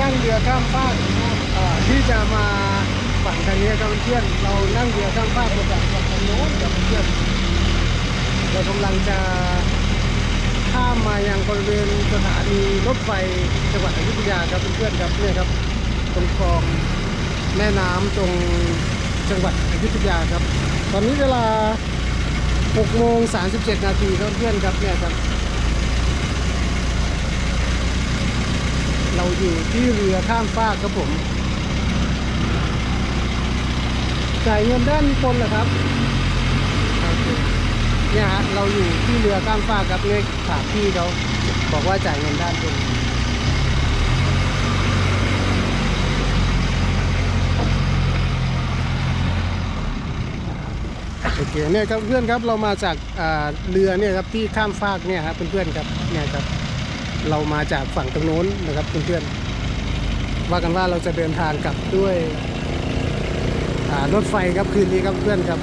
นั่งเรือข้ามฟากที่จะมาฝั่งทางนี้ครับเพื่อนเรานั่งเรือข้ามฟากมาจากฝั่งทางโน้นกับเพื่อนเรากำลังจะข้ามมายังบริเวณสถานีรถไฟจังหวัดอยุธยาครับเพื่อนๆครับเนี่ยครับตรงคลองแม่น้ำตรงจังหวัดอยุธยาครับ ตอนนี้เวลา6โมง37 นาทีครับเพื่อนครับเนี่ยครับ เราอยู่ที่เรือข้ามฟากครับผมจ่ายเงินด้านบนเหรอครับเนี่ยฮะเราอยู่ที่เรือข้ามฟากครับเนี่ยถามพี่เขาบอกว่าจ่ายเงินด้านบนโอเคเนี่ยครับเพื่อนครับเรามาจากเรือเนี่ยครับที่ข้ามฟากเนี่ยครับเพื่อนๆครับเนี่ยครับ เรามาจากฝั่งตรงโน้นนะครับเพื่อนๆว่ากันว่าเราจะเดินทางกลับด้วยรถไฟครับคืนนี้ครับเพื่อนครับ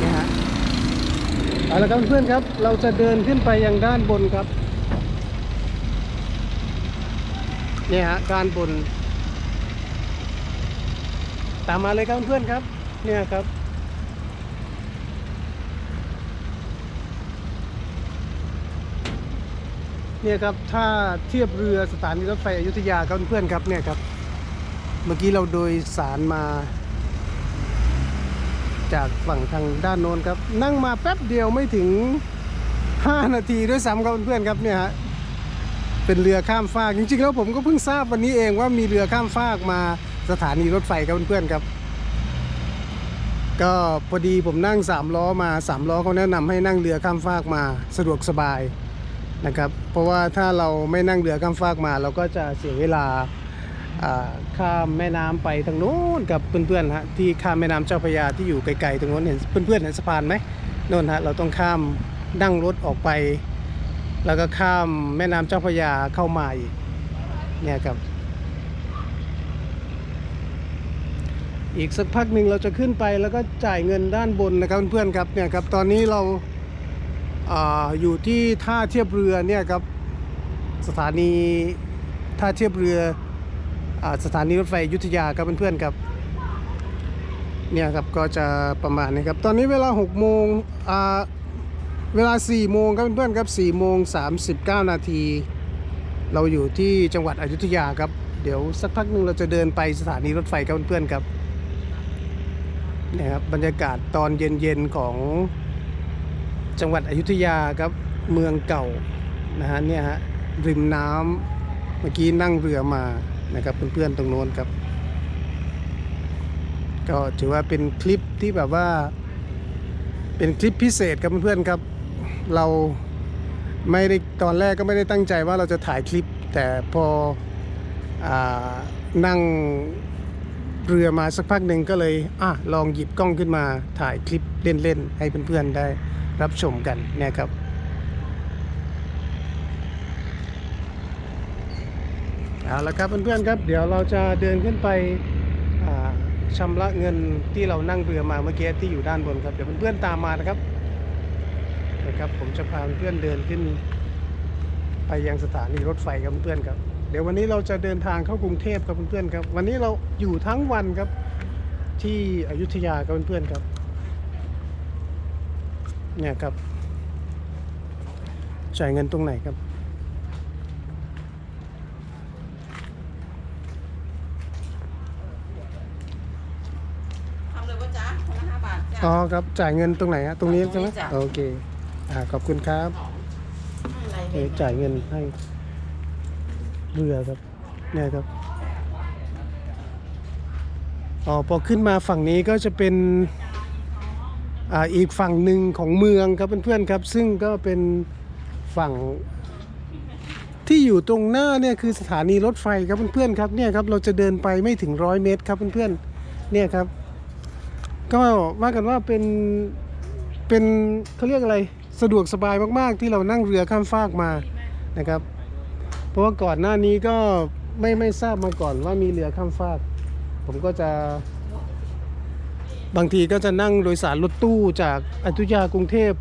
นี่ฮะเอาละครับเพื่อนครับ เราจะเดินขึ้นไปยังด้านบนครับเนี่ยฮะด้านบน ตามมาเลยครับเพื่อนครับ เนี่ยครับ เนี่ยครับถ้าเทียบเรือสถานีรถไฟอยุธยาครับเพื่อนครับเนี่ยครับ เมื่อกี้เราโดยสารมา จากฝั่งทางด้านโน้นครับ นั่งมาแป๊บเดียวไม่ถึง 5 นาทีด้วยซ้ำครับเพื่อนครับเนี่ยฮะเป็นเรือข้ามฟากจริงๆแล้วผมก็เพิ่งทราบวันนี้เองว่ามีเรือข้ามฟากมาสถานีรถไฟครับเพื่อนๆครับ ก็พอดีผมนั่งสามล้อมาสามล้อเขาแนะนำให้นั่งเรือข้ามฟากมาสะดวกสบาย นะครับ เพราะว่าถ้าเราไม่นั่งเรือข้ามฟากมา เราก็จะเสียเวลาข้ามแม่น้ำไปทางโน้นกับเพื่อนๆฮะที่ข้ามแม่น้ำเจ้าพระยาที่อยู่ไกลๆตรงโน้นเห็นเพื่อนๆเห็นสะพานไหมโน่นฮะเราต้องข้ามนั่งรถออกไป แล้วก็ข้ามแม่น้ำเจ้าพระยาเข้ามาอีกเนี่ยครับอีกสักพักหนึ่งเราจะขึ้นไปแล้วก็จ่ายเงินด้านบนนะครับเพื่อนๆครับเนี่ยครับตอนนี้เรา ออยู่ที่ท่าเทียบเรือเนี่ยครับสถานีท่าเทียบเรืออสถานีรถไฟยุทธยาครับเพื่อนๆครับเนี่ยครับก็จะประมาณนี้ครับตอนนี้เวลา6โมงเวลา4โมงครับเพื่อนๆครับ4โมง39 นาทีเราอยู่ที่จังหวัดอยุธยาครับเดี๋ยวสักพักหนึ่งเราจะเดินไปสถานีรถไฟครับเพื่อนๆครับเนี่ยครับบรรยากาศตอนเย็นๆของ จังหวัดอยุธยาครับเมืองเก่านะฮะเนี่ยฮะริมน้ำเมื่อกี้นั่งเรือมานะครับเพื่อนๆตรงโน้นครับ ก็ถือว่าเป็นคลิปที่แบบว่า เป็นคลิปพิเศษครับเพื่อนๆครับ เราไม่ได้ตอนแรกก็ไม่ได้ตั้งใจว่าเราจะถ่ายคลิป แต่พออานั่งเรือมาสักพักหนึ่งก็เลยอะลองหยิบกล้องขึ้นมาถ่ายคลิปเล่นๆให้เพื่อนๆได้ รับชมกันเนี่ยครับเอาละครับเพื่อนๆครับ เดี๋ยวเราจะเดินขึ้นไปชำระเงินที่เรานั่งเรือมาเมื่อกี้ที่อยู่ด้านบนครับเดี๋ยวเพื่อนๆตามมานะครับนะครับ ผมจะพาเพื่อนเดินขึ้น ไปยังสถานีรถไฟครับเพื่อนๆครับ เดี๋ยววันนี้เราจะเดินทางเข้ากรุงเทพครับเพื่อนๆครับ วันนี้เราอยู่ทั้งวันครับที่อยุธยาครับเพื่อนๆครับ เนี่ยครับ จ่ายเงินตรงไหนครับ ทำเลยว่าจ๊ะคนละห้าบาทจ้ะ อ๋อครับ จ่ายเงินตรงไหนฮะ ตรงนี้ใช่ไหมตรงนี้จ้ะ โอเค อ่า ขอบคุณครับอะไรเดี๋ยวจ่ายเงินให้เรือครับ เนี่ยครับ อ๋อ พอขึ้นมาฝั่งนี้ก็จะเป็นอ่า อีกฝั่งหนึ่งของเมืองครับเพื่อนๆครับ ซึ่งก็เป็นฝั่งที่อยู่ตรงหน้าเนี่ยคือสถานีรถไฟครับเพื่อนๆครับเนี่ยครับเราจะเดินไปไม่ถึงร้อยเมตรครับเพื่อนๆเนี่ยครับ ก็ว่ากันว่าเป็นเป็นเขาเรียกอะไรสะดวกสบายมากๆ ที่เรานั่งเรือข้ามฟากมานะครับ เพราะว่าก่อนหน้านี้ก็ไม่ไม่ทราบมาก่อนว่ามีเรือข้ามฟาก ผมก็จะ บางทีก็จะนั่งโดยสารรถตู้จากอยุธยากรุงเทพ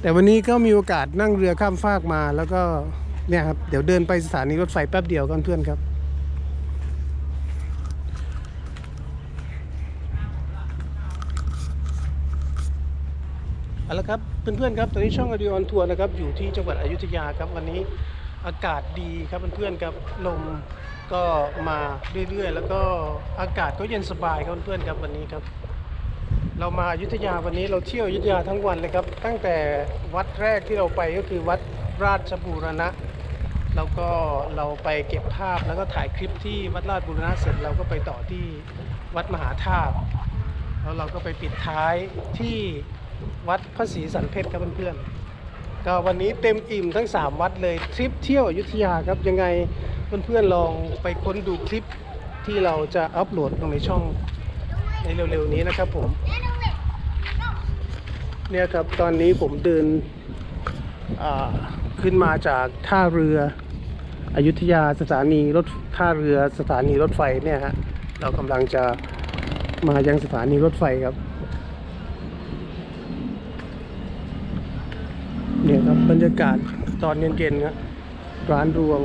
แต่วันนี้ก็มีโอกาสนั่งเรือข้ามฟากมา แล้วก็เนี่ยครับเดี๋ยวเดินไปสถานีรถไฟแป๊บเดียวกันเพื่อนครับ เอาละครับเพื่อนๆครับตอนนี้ช่องอดีออนทัวร์นะครับอยู่ที่จังหวัดอยุธยาครับวันนี้อากาศดีครับเพื่อนๆครับลม ก็มาเรื่อยๆ แล้วก็อากาศก็เย็นสบายครับเพื่อนๆครับวันนี้ครับ เรามาอยุธยาวันนี้เราเที่ยวอยุธยาทั้งวันเลยครับ ตั้งแต่วัดแรกที่เราไปก็คือวัดราชบูรณะ แล้วก็เราไปเก็บภาพแล้วก็ถ่ายคลิปที่วัดราชบูรณะเสร็จเราก็ไปต่อที่วัดมหาธาตุแล้วเราก็ไปปิดท้ายที่วัดพระศรีสันเพชรครับเพื่อนๆ ก็วันนี้เต็มอิ่มทั้ง 3 วัดเลยทริปเที่ยวอยุธยาครับยังไงเพื่อนๆลองไปค้นดูคลิปที่เราจะอัปโหลดลงในช่องในเร็วๆนี้นะครับผม เนี่ยครับตอนนี้ผมเดินขึ้นมาจากท่าเรืออยุธยาสถานีรถท่าเรือสถานีรถไฟเนี่ยฮะเรากำลังจะมายังสถานีรถไฟครับ เนี่ยครั บรรยากาศตอนเย็นๆครับร้านรวง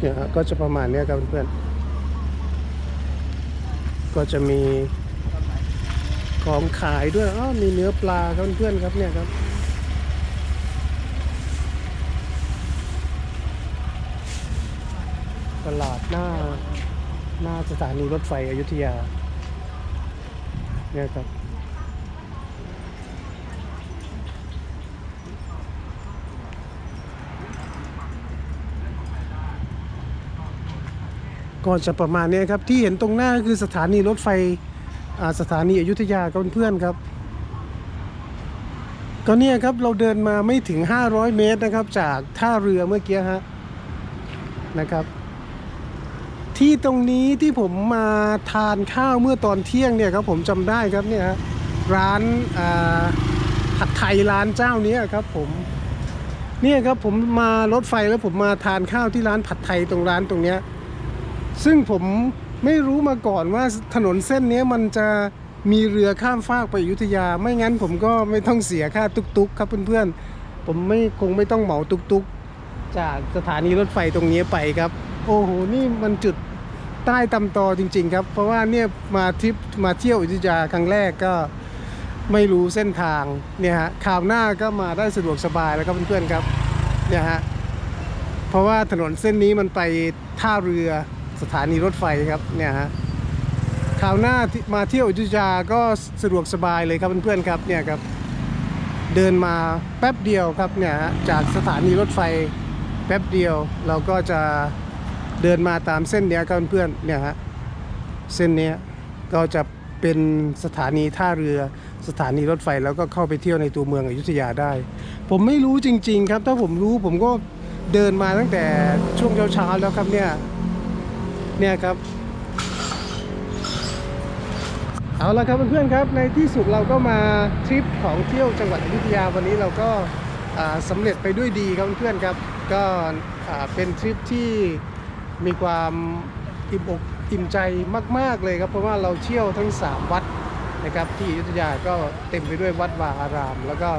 เนี่ยก็จะประมาณเนี้ยครับเพื่อนๆก็จะมีของขายด้วยอ๋อมีเนื้อปลาครับเพื่อนๆครับเนี่ยครับตลาดหน้าหน้าสถานีรถไฟอยุธยา เนี่ยครับก็จะประมาณนี้ครับ ที่เห็นตรงหน้าก็คือสถานีรถไฟสถานีอยุธยาครับเพื่อนๆครับ ก็เนี่ยครับเราเดินมาไม่ถึง 500 เมตรนะครับ จากท่าเรือเมื่อกี้ฮะนะครับ ที่ตรงนี้ที่ผมมาทานข้าวเมื่อตอนเที่ยงเนี่ยครับผมจำได้ครับเนี่ยร้านผัดไทยร้านเจ้านี้ครับผมเนี่ยครับผมมารถไฟแล้วผมมาทานข้าวที่ร้านผัดไทยตรงร้านตรงเนี้ยซึ่งผมไม่รู้มาก่อนว่าถนนเส้นนี้มันจะมีเรือข้ามฟากไปอยุธยา ไม่งั้นผมก็ไม่ต้องเสียค่าตุกๆ ครับเพื่อนๆผมไม่คงไม่ต้องเหมาตุกๆ จากสถานีรถไฟตรงนี้ไปครับ โอ้โห นี่มันจุดใต้ตำตอจริง ๆ ครับ เพราะว่าเนี่ยมาทริปมาเที่ยวอยุธยาครั้งแรกก็ไม่รู้เส้นทางเนี่ยฮะข่าวหน้าก็มาได้สะดวกสบายแล้วครับเพื่อนๆครับเนี่ยฮะเพราะว่าถนนเส้นนี้มันไปท่าเรือสถานีรถไฟครับเนี่ยฮะคราวหน้ามาเที่ยวอยุธยาก็สะดวกสบายเลยครับเพื่อนๆครับเนี่ยครับเดินมาแป๊บเดียวครับเนี่ยฮะจากสถานีรถไฟแป๊บเดียวเราก็จะ เดินมาตามเส้นเนี้ยครับเพื่อนๆเนี่ยฮะเส้นเนี้ยก็จะเป็นสถานีท่าเรือสถานีรถไฟแล้วก็เข้าไปเที่ยวในตัวเมืองอยุธยาได้ ผมไม่รู้จริง ๆ ครับ ถ้าผมรู้ผมก็เดินมาตั้งแต่ช่วงเช้าๆแล้วครับเนี่ยเนี่ยครับ เอาละครับเพื่อนๆครับ ในที่สุดเราก็มาทริปของเที่ยวจังหวัดอยุธยาวันนี้เราก็สำเร็จไปด้วยดีครับเพื่อนๆครับ ก็เป็นทริปที่ มีความอิ่มอกอิ่มใจมาก ๆเลยครับ เพราะว่าเราเที่ยวทั้ง 3 วัดนะครับที่อยุธยาก็เต็มไปด้วยวัดวาอาราม แล้วก็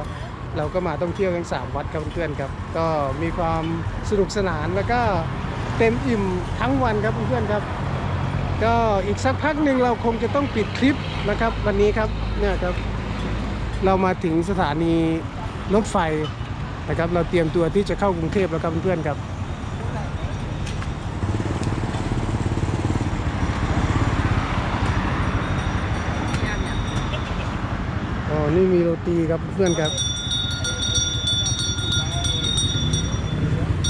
เราก็มาต้องเที่ยวทั้ง 3 วัดครับเพื่อนๆครับ ก็มีความสนุกสนานแล้วก็เต็มอิ่มทั้งวันครับเพื่อนๆครับ ก็อีกสักพักหนึ่งเราคงจะต้องปิดคลิปนะครับ วันนี้ครับเนี่ยครับ เรามาถึงสถานีรถไฟนะครับ เราเตรียมตัวที่จะเข้ากรุงเทพแล้วครับเพื่อนๆครับ นี่มีโรตีครับเพื่อนครับ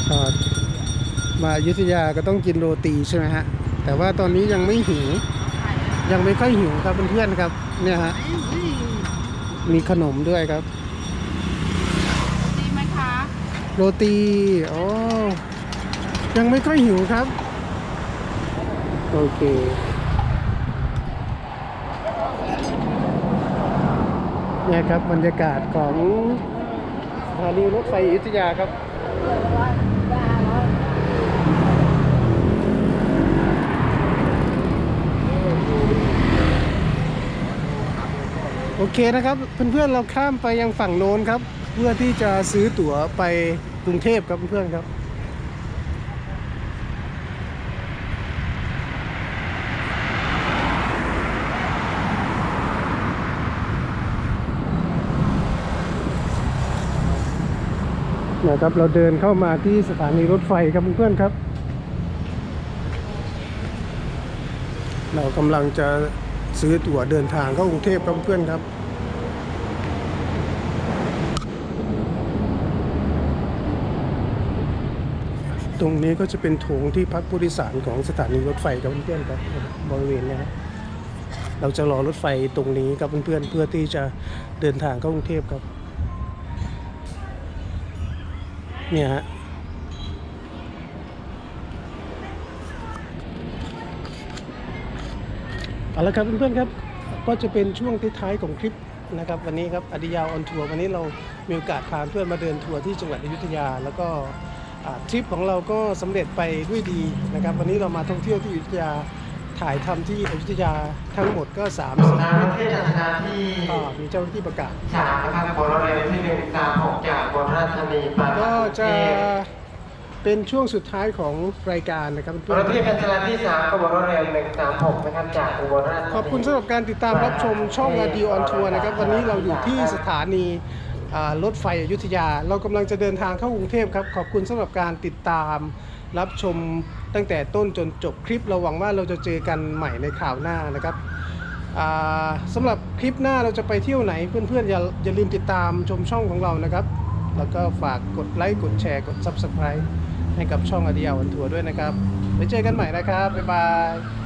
อ่ามาอยุธยาก็ต้องกินโรตีใช่ไหมฮะ แต่ว่าตอนนี้ยังไม่หิว ยังไม่ค่อยหิวครับเพื่อนๆครับ เนี่ยฮะ มีขนมด้วยครับดีไหมคะ โรตีอ๋อยังไม่ค่อยหิวครับ โอเค นี่ครับบรรยากาศของสถานีรถไฟอุทยาครับโอเคนะครับเพื่อนๆเราข้ามไปยังฝั่งโน้นครับ เพื่อที่จะซื้อตั๋วไปกรุงเทพครับเพื่อนๆครับ นะครับเราเดินเข้ามาที่สถานีรถไฟครับเพื่อนๆครับ เรากำลังจะซื้อตั๋วเดินทางเข้ากรุงเทพครับเพื่อนครับตรงนี้ก็จะเป็นโถงที่พักผู้โดยสารของสถานีรถไฟครับเพื่อนๆครับบริเวณนี้ครับเราจะรอรถไฟตรงนี้ครับเพื่อนๆเพื่อที่จะเดินทางเข้ากรุงเทพครับ เนี่ยฮะเอาละครับเพื่อนๆครับ ก็จะเป็นช่วงท้ายๆของคลิปนะครับ วันนี้ครับอดิยาวออนทัวร์วันนี้เรามีโอกาสพาเพื่อนมาเดินทัวร์ที่จังหวัดอยุธยา แล้วก็ทริปของเราก็สำเร็จไปด้วยดีนะครับ วันนี้เรามาท่องเที่ยวที่อยุธยา ถ่ายทำที่อยุธยาทั้งหมดก็3ามสิบน้ำที่จัดนาที่มีเจ้าหน้าที่ประกาศสามนะครับบนรถเร็วที่หนึ่งสามหกจากบนราชธานีไปก็จะเป็นช่วงสุดท้ายของรายการนะครับบเพื่นอรนถที่เป็นจราที่สามก็บนรถเร็วหนึ่งสามหกนะครับจากอุบลราชธานีๆขอบคุณสำหรับการติดตามรับชมช่องราดีออนทัวร์นะครับ วันนี้เราอยู่ที่สถานีอ่ารถไฟอยุธยา เรากำลังจะเดินทางเข้ากรุงเทพครับ ขอบคุณสำหรับการติดตาม รับชมตั้งแต่ต้นจนจบคลิปเราหวังว่าเราจะเจอกันใหม่ในข่าวหน้านะครับสำหรับคลิปหน้าเราจะไปเที่ยวไหนเพื่อนๆอย่าอย่าลืมติดตามชมช่องของเรานะครับ แล้วก็ฝากกดไลค์กดแชร์กด Subscribe ให้กับช่องอดียาวันทัวร์ด้วยนะครับไว้เจอกันใหม่นะครับ บ๊ายบาย